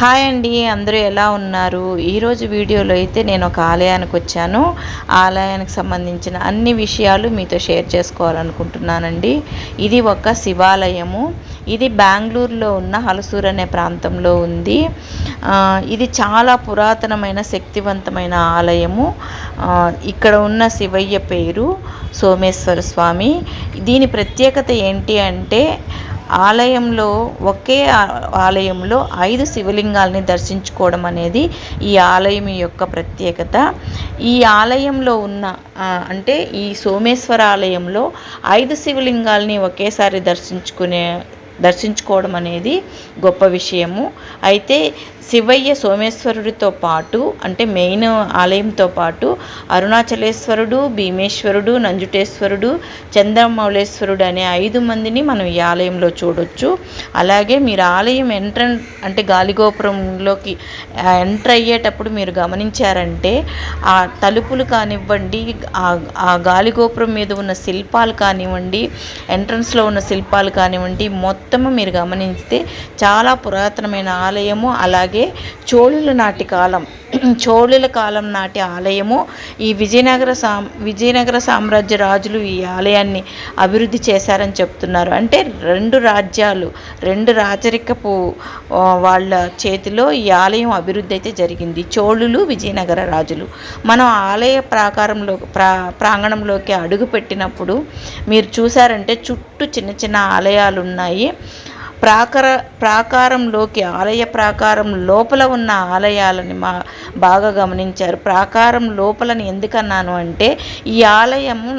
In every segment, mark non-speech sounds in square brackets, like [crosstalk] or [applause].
Hi అండి అందరూ ఎలా ఉన్నారు? ఈరోజు వీడియోలో అయితే నేను ఒక ఆలయానికి వచ్చాను. ఆలయానికి సంబంధించిన అన్ని విషయాలు మీతో షేర్ చేసుకోవాలనుకుంటున్నానండి. ఇది ఒక శివాలయము. ఇది బెంగళూరులో ఉన్న హలసూర్ అనే ప్రాంతంలో ఉంది. ఇది చాలా పురాతనమైన శక్తివంతమైన ఆలయము. ఇక్కడ ఉన్న శివయ్య పేరు సోమేశ్వర స్వామి. దీని ప్రత్యేకత ఏంటి అంటే ఆలయంలో ఒకే ఆ- ఆలయంలో ఐదు శివలింగాల్ని దర్శించుకోవడం అనేది ఈ ఆలయం యొక్క ప్రత్యేకత. ఈ ఆలయంలో ఉన్న అంటే ఈ సోమేశ్వర ఆలయంలో ఐదు శివలింగాల్ని ఒకేసారి దర్శించుకునే దర్శించుకోవడం అనేది గొప్ప విషయము. అయితే శివయ్య సోమేశ్వరుడితో పాటు అంటే మెయిన్ ఆలయంతో పాటు అరుణాచలేశ్వరుడు భీమేశ్వరుడు నంజుటేశ్వరుడు చంద్రమౌళేశ్వరుడు అనే ఐదు మందిని మనం ఈ ఆలయంలో చూడొచ్చు. అలాగే మీరు ఆలయం ఎంట్రన్ అంటే గాలిగోపురంలోకి ఎంటర్ అయ్యేటప్పుడు మీరు గమనించారంటే ఆ తలుపులు కానివ్వండి ఆ గాలిగోపురం మీద ఉన్న శిల్పాలు కానివ్వండి ఎంట్రన్స్లో ఉన్న శిల్పాలు కానివ్వండి మొత్తము మీరు గమనిస్తే చాలా పురాతనమైన ఆలయము అలాగే అలాగే చోళుల నాటి కాలం [clears throat] చోళుల కాలం నాటి ఆలయము. ఈ విజయనగర సాం విజయనగర సామ్రాజ్య రాజులు ఈ ఆలయాన్ని అభివృద్ధి చేశారని చెప్తున్నారు. అంటే రెండు రాజ్యాలు రెండు రాజరికపు వాళ్ళ చేతిలో ఈ ఆలయం అభివృద్ధి అయితే జరిగింది. చోళులు విజయనగర రాజులు. మనం ఆలయ ప్రాకారంలో ప్రా ప్రాంగణంలోకి అడుగు పెట్టినప్పుడు మీరు చూసారంటే చుట్టూ చిన్న చిన్న ఆలయాలు ఉన్నాయి ప్రాకార ప్రాకారంలోకి ఆలయ ప్రాకారం లోపల ఉన్న ఆలయాలని మా బాగా గమనించారు. ప్రాకారం లోపలని ఎందుకన్నాను అంటే ఈ ఆలయము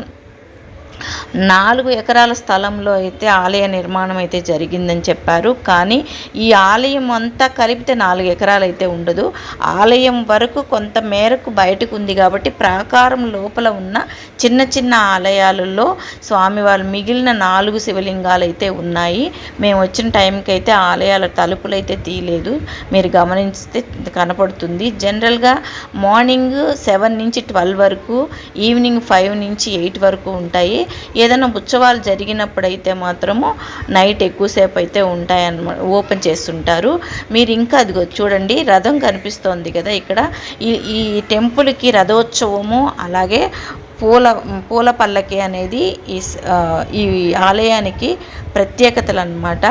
నాలుగు ఎకరాల స్థలంలో అయితే ఆలయ నిర్మాణం అయితే జరిగిందని చెప్పారు. కానీ ఈ ఆలయం అంతా కలిపితే నాలుగు ఎకరాలు అయితే ఉండదు. ఆలయం వరకు కొంత మేరకు బయటకు ఉంది కాబట్టి ప్రాకారం లోపల ఉన్న చిన్న చిన్న ఆలయాలలో స్వామివారు మిగిలిన నాలుగు శివలింగాలు అయితే ఉన్నాయి. మేము వచ్చిన టైంకి అయితే ఆలయాల తలుపులు అయితే తీయలేదు. మీరు గమనిస్తే కనపడుతుంది. జనరల్గా మార్నింగ్ సెవెన్ నుంచి ట్వెల్వ్ వరకు ఈవినింగ్ ఫైవ్ నుంచి ఎయిట్ వరకు ఉంటాయి. ఏదైనా ఉత్సవాలు జరిగినప్పుడైతే మాత్రము నైట్ ఎక్కువసేపు అయితే ఉంటాయన్నమాట ఓపెన్ చేస్తుంటారు. మీరు ఇంకా అదిగో చూడండి రథం కనిపిస్తోంది కదా ఇక్కడ. ఈ ఈ టెంపుల్కి రథోత్సవము అలాగే పూల పూల పల్లకి అనేది ఈ ఈ ఆలయానికి ప్రత్యేకతలు అన్నమాట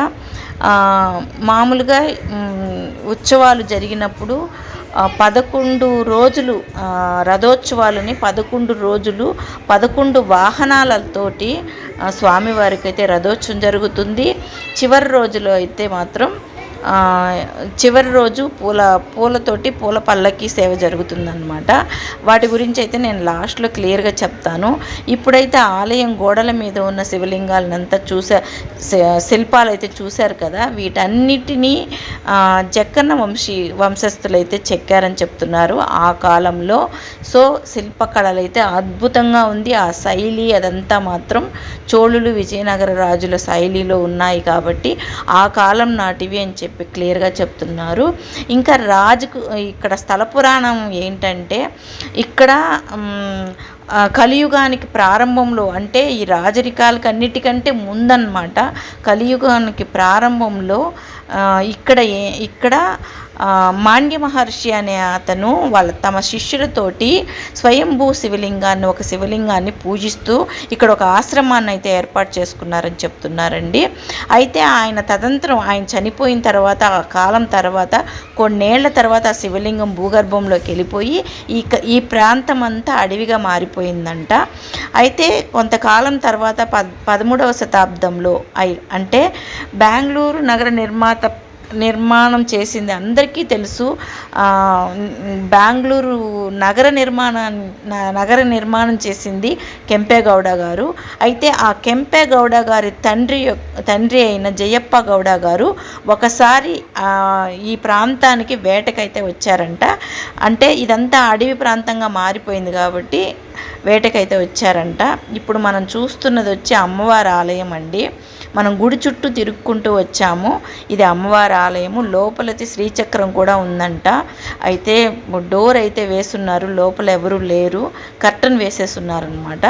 మామూలుగా ఉత్సవాలు జరిగినప్పుడు పదకొండు రోజులు రథోత్సవాలని పదకొండు రోజులు పదకొండు వాహనాలతోటి స్వామివారికి అయితే రథోత్సవం జరుగుతుంది. చివరి రోజులో అయితే మాత్రం చివరి రోజు పూల పూలతోటి పూల పల్లకి సేవ జరుగుతుందన్నమాట. వాటి గురించి అయితే నేను లాస్ట్లో క్లియర్గా చెప్తాను. ఇప్పుడైతే ఆలయం గోడల మీద ఉన్న శివలింగాలనంతా చూసా శ- శిల్పాలు అయితే చూశారు కదా? వీటన్నిటినీ జక్కన్న వంశీ వంశస్థులు అయితే చెక్కారని చెప్తున్నారు ఆ కాలంలో. సో శిల్పకళలు అయితే అద్భుతంగా ఉంది. ఆ శైలి అదంతా మాత్రం చోళులు విజయనగర రాజుల శైలిలో ఉన్నాయి కాబట్టి ఆ కాలం నాటివి అని చెప్పి క్లియర్గా చెప్తున్నారు. ఇంకా రాజుకు ఇక్కడ స్థల పురాణం ఏంటంటే ఇక్కడ కలియుగానికి ప్రారంభంలో అంటే ఈ రాజరికాలకు అన్నిటికంటే ముందన్నమాట. కలియుగానికి ప్రారంభంలో ఇక్కడ ఏ ఇక్కడ మాండ్య మహర్షి అనే అతను వాళ్ళ తమ శిష్యులతోటి స్వయంభూ శివలింగాన్ని ఒక శివలింగాన్ని పూజిస్తూ ఇక్కడ ఒక ఆశ్రమాన్ని అయితే ఏర్పాటు చేసుకున్నారని చెప్తున్నారండి. అయితే ఆయన తదంతరం ఆయన చనిపోయిన తర్వాత ఆ కాలం తర్వాత కొన్నేళ్ళ తర్వాత ఆ శివలింగం భూగర్భంలోకి వెళ్ళిపోయి ఈ ఈ ప్రాంతం అంతా అడవిగా మారిపోయిందంట. అయితే కొంతకాలం తర్వాత పద్ పదమూడవ శతాబ్దంలో అంటే బెంగళూరు నగర నిర్మాత నిర్మాణం చేసింది అందరికీ తెలుసు. బెంగళూరు నగర నిర్మాణం నగర నిర్మాణం చేసింది కెంపేగౌడ గారు. అయితే ఆ కెంపేగౌడ గారి తండ్రి తండ్రి అయిన జయప్ప గౌడ గారు ఒకసారి ఈ ప్రాంతానికి వేటకైతే వచ్చారంట. అంటే ఇదంతా అడవి ప్రాంతంగా మారిపోయింది కాబట్టి వేటకైతే వచ్చారంట. ఇప్పుడు మనం చూస్తున్నది వచ్చి అమ్మవారి ఆలయం అండి. మనం గుడి చుట్టూ తిరుక్కుంటూ వచ్చాము. ఇది అమ్మవారి ఆలయము. లోపలైతే శ్రీచక్రం కూడా ఉందంట. అయితే డోర్ అయితే వేసున్నారు. లోపల ఎవరు లేరు. కర్టన్ వేసేస్తున్నారనమాట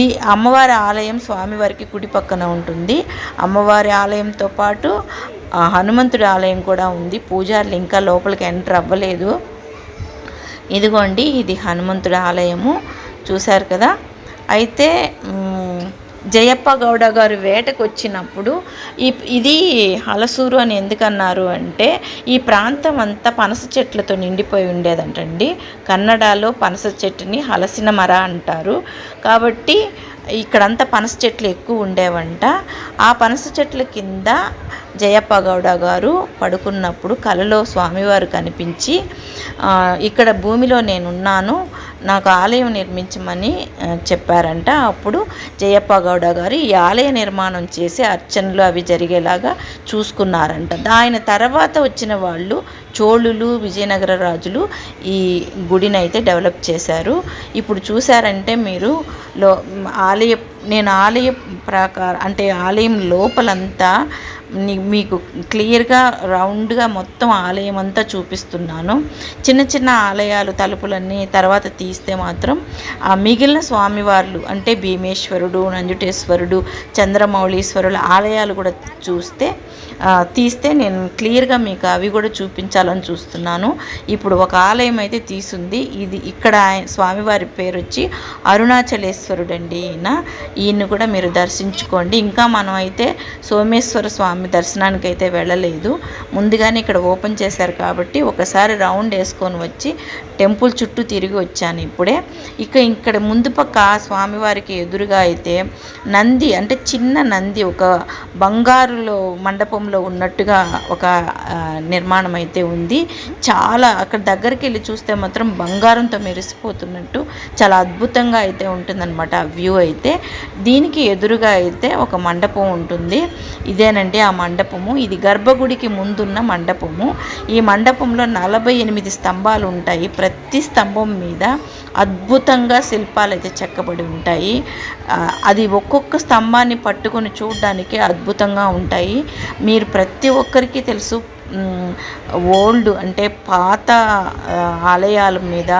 ఈ అమ్మవారి ఆలయం స్వామివారికి కుడి పక్కన ఉంటుంది. అమ్మవారి ఆలయంతో పాటు హనుమంతుడి ఆలయం కూడా ఉంది. పూజారులు ఇంకా లోపలికి ఎంటర్ అవ్వలేదు. ఇదిగోండి ఇది హనుమంతుడి ఆలయము. చూశారు కదా? అయితే జయప్ప గౌడ గారు వేటకు వచ్చినప్పుడు ఈ ఇది హలసూరు అని ఎందుకన్నారు అంటే ఈ ప్రాంతం అంతా పనస చెట్లతో నిండిపోయి ఉండేదంటండి. కన్నడలో పనస చెట్టుని హలసిన మర అంటారు. కాబట్టి ఇక్కడంతా పనస చెట్లు ఎక్కువ ఉండేవంట. ఆ పనస చెట్ల కింద జయప్ప గౌడ గారు పడుకున్నప్పుడు కలలో స్వామివారు కనిపించి ఇక్కడ భూమిలో నేనున్నాను నాకు ఆలయం నిర్మించమని చెప్పారంట. అప్పుడు జయప్ప గౌడ గారు ఈ ఆలయ నిర్మాణం చేసి అర్చనలు అవి జరిగేలాగా చూసుకున్నారంట. ఆయన తర్వాత వచ్చిన వాళ్ళు చోళులు విజయనగర రాజులు ఈ గుడిని అయితే డెవలప్ చేశారు. ఇప్పుడు చూసారంటే మీరు లో ఆలయ నేను ఆలయ ప్రాకారం అంటే ఆలయం లోపలంతా మీకు క్లియర్గా రౌండ్గా మొత్తం ఆలయం అంతా చూపిస్తున్నాను. చిన్న చిన్న ఆలయాలు తలుపులన్నీ తర్వాత తీస్తే మాత్రం ఆ మిగిలిన స్వామివార్లు అంటే భీమేశ్వరుడు నంజుటేశ్వరుడు చంద్రమౌళీశ్వరుల ఆలయాలు కూడా చూస్తే తీస్తే నేను క్లియర్గా మీకు అవి కూడా చూపించాలని చూస్తున్నాను. ఇప్పుడు ఒక ఆలయం అయితే తీసుంది. ఇది ఇక్కడ స్వామివారి పేరు వచ్చి అరుణాచలేశ్వరుడు అండి ఈయన. ఈయన్ని కూడా మీరు దర్శించుకోండి. ఇంకా మనం అయితే సోమేశ్వర స్వామి దర్శనానికి అయితే వెళ్ళలేదు. ముందుగానే ఇక్కడ ఓపెన్ చేశారు కాబట్టి ఒకసారి రౌండ్ వేసుకొని వచ్చి టెంపుల్ చుట్టూ తిరిగి వచ్చాను ఇప్పుడే. ఇక ఇక్కడ ముందు పక్క స్వామివారికి ఎదురుగా అయితే నంది అంటే చిన్న నంది ఒక బంగారులో మండపంలో ఉన్నట్టుగా ఒక నిర్మాణం అయితే ఉంది. చాలా అక్కడ దగ్గరికి వెళ్ళి చూస్తే మాత్రం బంగారంతో మెరిసిపోతున్నట్టు చాలా అద్భుతంగా అయితే ఉంటుందన్నమాట ఆ వ్యూ అయితే. దీనికి ఎదురుగా అయితే ఒక మండపం ఉంటుంది. ఇదేనండి ఆ మండపము. ఇది గర్భగుడికి ముందున్న మండపము. ఈ మండపంలో నలభై ఎనిమిది స్తంభాలు ఉంటాయి. ప్రతి స్తంభం మీద అద్భుతంగా శిల్పాలు అయితే చెక్కబడి ఉంటాయి. అది ఒక్కొక్క స్తంభాన్ని పట్టుకొని చూడడానికి అద్భుతంగా ఉంటాయి. మీరు ప్రతి ఒక్కరికి తెలుసు ఓల్డ్ అంటే పాత ఆలయాల మీద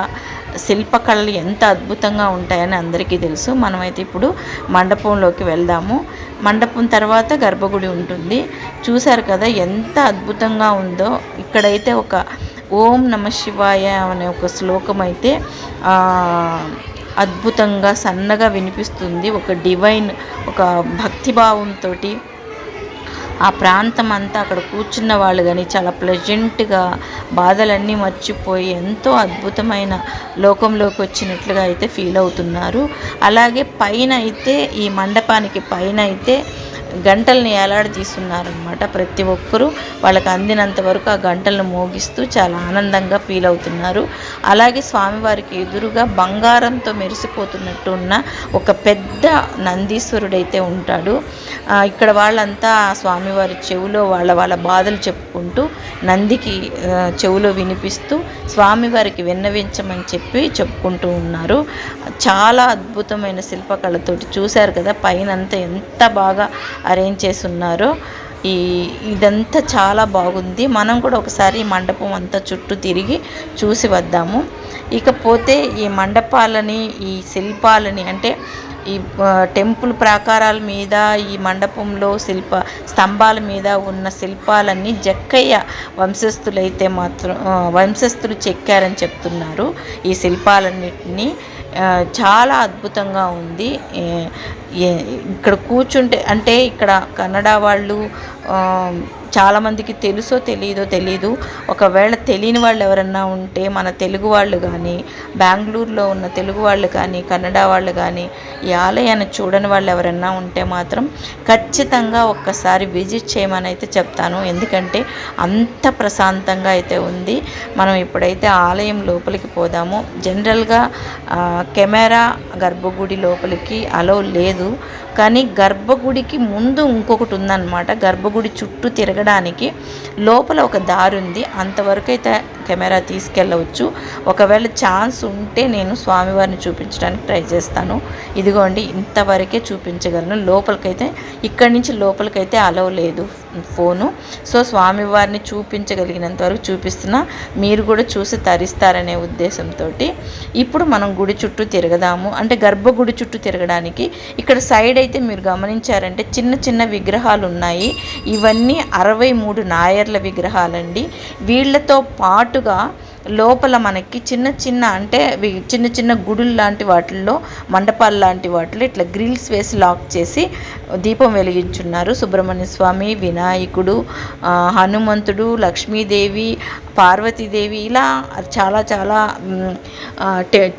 శిల్పకళలు ఎంత అద్భుతంగా ఉంటాయని అందరికీ తెలుసు. మనమైతే ఇప్పుడు మండపంలోకి వెళ్దాము. మండపం తర్వాత గర్భగుడి ఉంటుంది. చూశారు కదా ఎంత అద్భుతంగా ఉందో. ఇక్కడైతే ఒక ఓం నమ శివాయ అనే ఒక శ్లోకం అయితే అద్భుతంగా సన్నగా వినిపిస్తుంది. ఒక డివైన్ ఒక భక్తిభావంతో ఆ ప్రాంతం అంతా అక్కడ కూర్చున్న వాళ్ళు కానీ చాలా ప్లెజెంట్గా బాధలన్నీ మర్చిపోయి ఎంతో అద్భుతమైన లోకంలోకి వచ్చినట్లుగా అయితే ఫీల్ అవుతున్నారు. అలాగే పైన అయితే ఈ మండపానికి పైన అయితే గంటల్ని ఏలాడదీస్తున్నారనమాట ప్రతి ఒక్కరూ. వాళ్ళకి అందినంత వరకు ఆ గంటలను మోగిస్తూ చాలా ఆనందంగా ఫీల్ అవుతున్నారు. అలాగే స్వామివారికి ఎదురుగా బంగారంతో మెరిసిపోతున్నట్టు ఉన్న ఒక పెద్ద నందీశ్వరుడైతే ఉంటాడు. ఇక్కడ వాళ్ళంతా స్వామివారి చెవిలో వాళ్ళ వాళ్ళ బాధలు చెప్పుకుంటూ నందికి చెవిలో వినిపిస్తూ స్వామివారికి విన్నవించమని చెప్పి చెప్పుకుంటూ ఉన్నారు. చాలా అద్భుతమైన శిల్పకళతోటి చూశారు కదా పైన అంతా ఎంత బాగా అరేంజ్ చేసి ఉన్నారు ఈ ఇదంతా చాలా బాగుంది. మనం కూడా ఒకసారి ఈ మండపం అంతా చుట్టూ తిరిగి చూసి వద్దాము. ఇకపోతే ఈ మండపాలని ఈ శిల్పాలని అంటే ఈ టెంపుల్ ప్రాకారాల మీద ఈ మండపంలో శిల్ప స్తంభాల మీద ఉన్న శిల్పాలన్నీ జక్కయ్య వంశస్థులైతే మాత్రం వంశస్థులు చెక్కారని చెప్తున్నారు. ఈ శిల్పాలన్నిటినీ చాలా అద్భుతంగా ఉంది. ఇక్కడ కూర్చుంటే అంటే ఇక్కడ కన్నడ వాళ్ళు చాలామందికి తెలుసో తెలియదో తెలీదు. ఒకవేళ తెలియని వాళ్ళు ఎవరన్నా ఉంటే మన తెలుగు వాళ్ళు కానీ బెంగళూరులో ఉన్న తెలుగు వాళ్ళు కానీ కన్నడ వాళ్ళు కానీ ఈ ఆలయాన్ని చూడని వాళ్ళు ఎవరన్నా ఉంటే మాత్రం ఖచ్చితంగా ఒక్కసారి విజిట్ చేయమని అయితే చెప్తాను. ఎందుకంటే అంత ప్రశాంతంగా అయితే ఉంది. మనం ఇప్పుడైతే ఆలయం లోపలికి పోదాము. జనరల్గా కెమెరా గర్భగుడి లోపలికి అలో లేదు. కానీ గర్భగుడికి ముందు ఇంకొకటి ఉందన్నమాట. గర్భగుడి చుట్టూ తిరగడానికి లోపల ఒక దారి ఉంది. అంతవరకు అయితే కెమెరా తీసుకెళ్ళవచ్చు. ఒకవేళ ఛాన్స్ ఉంటే నేను స్వామివారిని చూపించడానికి ట్రై చేస్తాను. ఇదిగోండి ఇంతవరకే చూపించగలను. లోపలికైతే ఇక్కడి నుంచి లోపలికైతే అలవ్ లేదు ఫోను. సో స్వామివారిని చూపించగలిగినంత వరకు చూపిస్తున్నా. మీరు కూడా చూసి తరిస్తారనే ఉద్దేశంతో ఇప్పుడు మనం గుడి చుట్టూ తిరగదాము. అంటే గర్భగుడి చుట్టూ తిరగడానికి ఇక్కడ సైడ్ అయితే మీరు గమనించారంటే చిన్న చిన్న విగ్రహాలు ఉన్నాయి. ఇవన్నీ అరవై మూడు నాయర్ల విగ్రహాలండి. వీళ్ళతో పాటుగా లోపల మనకి చిన్న చిన్న అంటే చిన్న చిన్న గుడులు లాంటి వాటిల్లో మండపాలు లాంటి వాటిలో ఇట్లా గ్రిల్స్ వేసి లాక్ చేసి దీపం వెలిగించున్నారు. సుబ్రహ్మణ్య స్వామి వినాయకుడు హనుమంతుడు లక్ష్మీదేవి పార్వతీదేవి ఇలా చాలా చాలా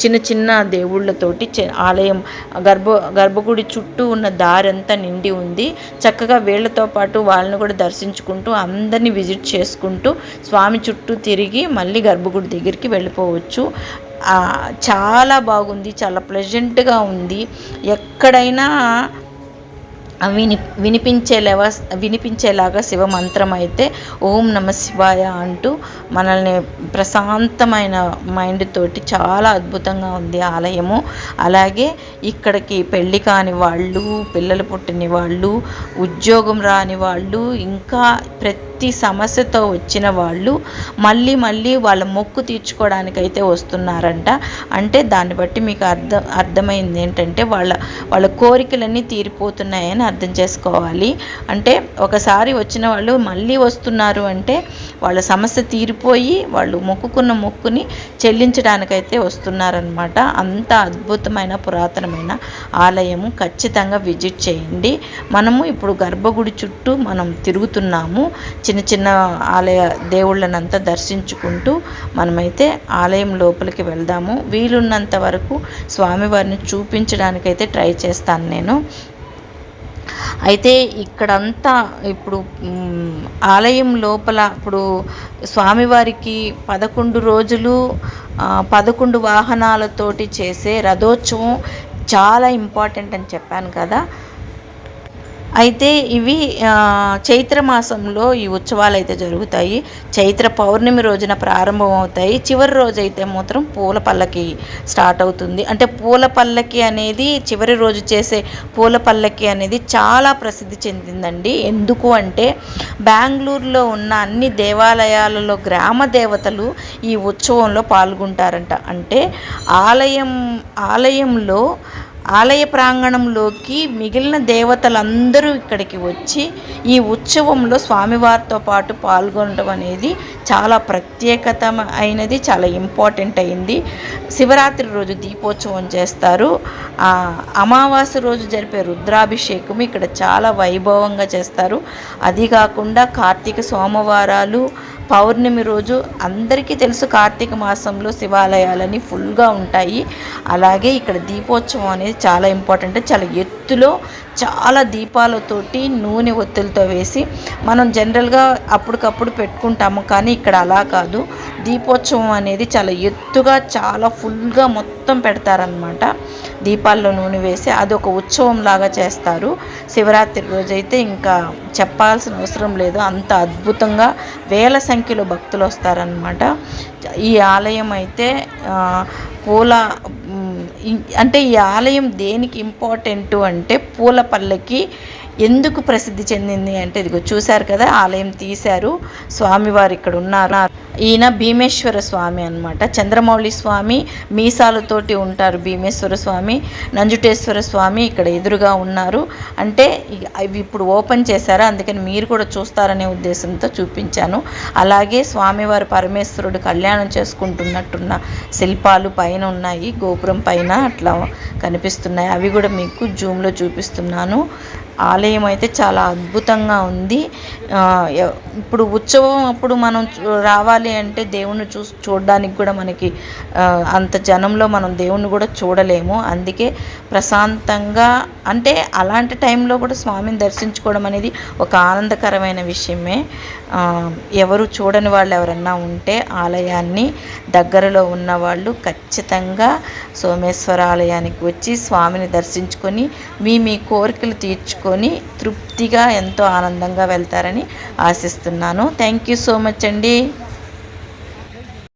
చిన్న చిన్న దేవుళ్ళతోటి ఆలయం గర్భ గర్భగుడి చుట్టూ ఉన్న దారంతా నిండి ఉంది. చక్కగా వీళ్ళతో పాటు వాళ్ళని కూడా దర్శించుకుంటూ అందరినీ విజిట్ చేసుకుంటూ స్వామి చుట్టూ తిరిగి మళ్ళీ గర్భగుడి దగ్గరికి వెళ్ళిపోవచ్చు. చాలా బాగుంది చాలా ప్లెజెంట్గా ఉంది. ఎక్కడైనా విని వినిపించేలా వినిపించేలాగా శివ మంత్రం అయితే ఓం నమ శివాయ అంటూ మనల్ని ప్రశాంతమైన మైండ్ తోటి చాలా అద్భుతంగా ఉంది ఆలయము. అలాగే ఇక్కడికి పెళ్ళి కాని వాళ్ళు పిల్లలు పుట్టిన వాళ్ళు ఉద్యోగం రాని వాళ్ళు ఇంకా ప్రతి ప్రతి సమస్యతో వచ్చిన వాళ్ళు మళ్ళీ మళ్ళీ వాళ్ళ మొక్కు తీర్చుకోవడానికైతే వస్తున్నారంట. అంటే దాన్ని బట్టి మీకు అర్థం అర్థమైంది ఏంటంటే వాళ్ళ వాళ్ళ కోరికలన్నీ తీరిపోతున్నాయని అర్థం చేసుకోవాలి. అంటే ఒకసారి వచ్చిన వాళ్ళు మళ్ళీ వస్తున్నారు అంటే వాళ్ళ సమస్య తీరిపోయి వాళ్ళు మొక్కుకున్న మొక్కుని చెల్లించడానికైతే వస్తున్నారనమాట అంత అద్భుతమైన పురాతనమైన ఆలయము ఖచ్చితంగా విజిట్ చేయండి. మనము ఇప్పుడు గర్భగుడి చుట్టూ మనం తిరుగుతున్నాము. చిన్న చిన్న ఆలయ దేవుళ్ళనంతా దర్శించుకుంటూ మనమైతే ఆలయం లోపలికి వెళ్దాము. వీలున్నంత వరకు స్వామివారిని చూపించడానికైతే ట్రై చేస్తాను నేను. అయితే ఇక్కడంతా ఇప్పుడు ఆలయం లోపల ఇప్పుడు స్వామివారికి పదకొండు రోజులు పదకొండు వాహనాలతోటి చేసే రథోత్సవం చాలా ఇంపార్టెంట్ అని చెప్పాను కదా. అయితే ఇవి చైత్ర మాసంలో ఈ ఉత్సవాలు అయితే జరుగుతాయి. చైత్ర పౌర్ణమి రోజున ప్రారంభం అవుతాయి చివరి రోజు అయితే మాత్రం పూల పల్లకి స్టార్ట్ అవుతుంది. అంటే పూల పల్లకి అనేది చివరి రోజు చేసే పూల పల్లకి అనేది చాలా ప్రసిద్ధి చెందిందండి. ఎందుకు అంటే బెంగళూరులో ఉన్న అన్ని దేవాలయాలలో గ్రామ దేవతలు ఈ ఉత్సవంలో పాల్గొంటారంట. అంటే ఆలయం ఆలయంలో ఆలయ ప్రాంగణంలోకి మిగిలిన దేవతలందరూ ఇక్కడికి వచ్చి ఈ ఉత్సవంలో స్వామివారితో పాటు పాల్గొనడం అనేది చాలా ప్రత్యేకత అయినది చాలా ఇంపార్టెంట్ అయింది. శివరాత్రి రోజు దీపోత్సవం చేస్తారు. అమావాస్య రోజు జరిపే రుద్రాభిషేకం ఇక్కడ చాలా వైభవంగా చేస్తారు. అది కాకుండా కార్తీక సోమవారాలు పౌర్ణమి రోజు అందరికీ తెలుసు కార్తీక మాసంలో శివాలయాలని ఫుల్గా ఉంటాయి. అలాగే ఇక్కడ దీపోత్సవం అనేది చాలా ఇంపార్టెంట్. చాలా ఎత్తులో చాలా దీపాలతోటి నూనె ఒత్తులతో వేసి మనం జనరల్గా అప్పటికప్పుడు పెట్టుకుంటాము. కానీ ఇక్కడ అలా కాదు. దీపోత్సవం అనేది చాలా ఎత్తుగా చాలా ఫుల్గా మొత్తం పెడతారనమాట దీపాల్లో నూనె వేసి అది ఒక ఉత్సవం లాగా చేస్తారు. శివరాత్రి రోజైతే ఇంకా చెప్పాల్సిన అవసరం లేదు. అంత అద్భుతంగా వేల సంఖ్యలో భక్తులు వస్తారనమాట ఈ ఆలయం అయితే పూల అంటే ఈ ఆలయం దేనికి ఇంపార్టెంట్ అంటే పూల పల్లకి ఎందుకు ప్రసిద్ధి చెందింది అంటే ఇదిగో చూశారు కదా ఆలయం తీశారు స్వామివారు ఇక్కడ ఉన్నారు. ఈయన భీమేశ్వర స్వామి అన్నమాట. చంద్రమౌళి స్వామి మీసాలతోటి ఉంటారు భీమేశ్వర స్వామి నంజుటేశ్వర స్వామి ఇక్కడ ఎదురుగా ఉన్నారు. అంటే అవి ఇప్పుడు ఓపెన్ చేశారు? అందుకని మీరు కూడా చూస్తారనే ఉద్దేశంతో చూపించాను. అలాగే స్వామివారు పరమేశ్వరుడు కళ్యాణం చేసుకుంటున్నట్టున్న శిల్పాలు పైన ఉన్నాయి గోపురం పైన అట్లా కనిపిస్తున్నాయి. అవి కూడా మీకు జూమ్లో చూపిస్తున్నాను. ఆలయం అయితే చాలా అద్భుతంగా ఉంది. ఇప్పుడు ఉత్సవం అప్పుడు మనం చూ- రావాలి అంటే దేవుణ్ణి చూ చూడడానికి కూడా మనకి అంత జనంలో మనం దేవుణ్ణి కూడా చూడలేము. అందుకే ప్రశాంతంగా అంటే అలాంటి టైంలో కూడా స్వామిని దర్శించుకోవడం అనేది ఒక ఆనందకరమైన విషయమే. ఎవరు చూడని వాళ్ళు ఎవరన్నా ఉంటే ఆలయాన్ని దగ్గరలో ఉన్నవాళ్ళు ఖచ్చితంగా సోమేశ్వర ఆలయానికి వచ్చి స్వామిని దర్శించుకొని మీ మీ కోరికలు చేసుకొని తృప్తిగా ఎంతో ఆనందంగా వెళ్తారని ఆశిస్తున్నాను. థ్యాంక్ యూ సో మచ్ అండి.